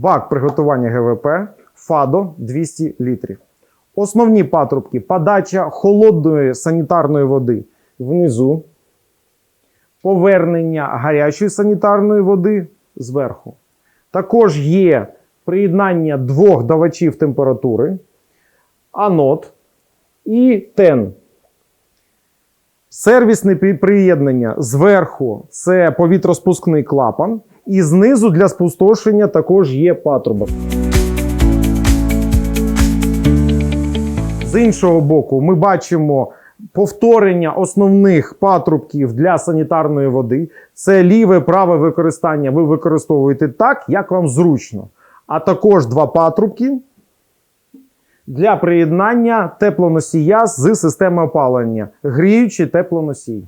бак приготування ГВП ФАДО 200 літрів. Основні патрубки подача холодної санітарної води внизу, повернення гарячої санітарної води зверху. Також є приєднання двох давачів температури, анод і тен. Сервісне приєднання зверху це повітроспускний клапан, і знизу для спустошення також є патрубок. З іншого боку, ми бачимо повторення основних патрубків для санітарної води. Це ліве праве використання. Ви використовуєте так, як вам зручно. А також два патрубки для приєднання теплоносія з системи опалення, гріючий теплоносій.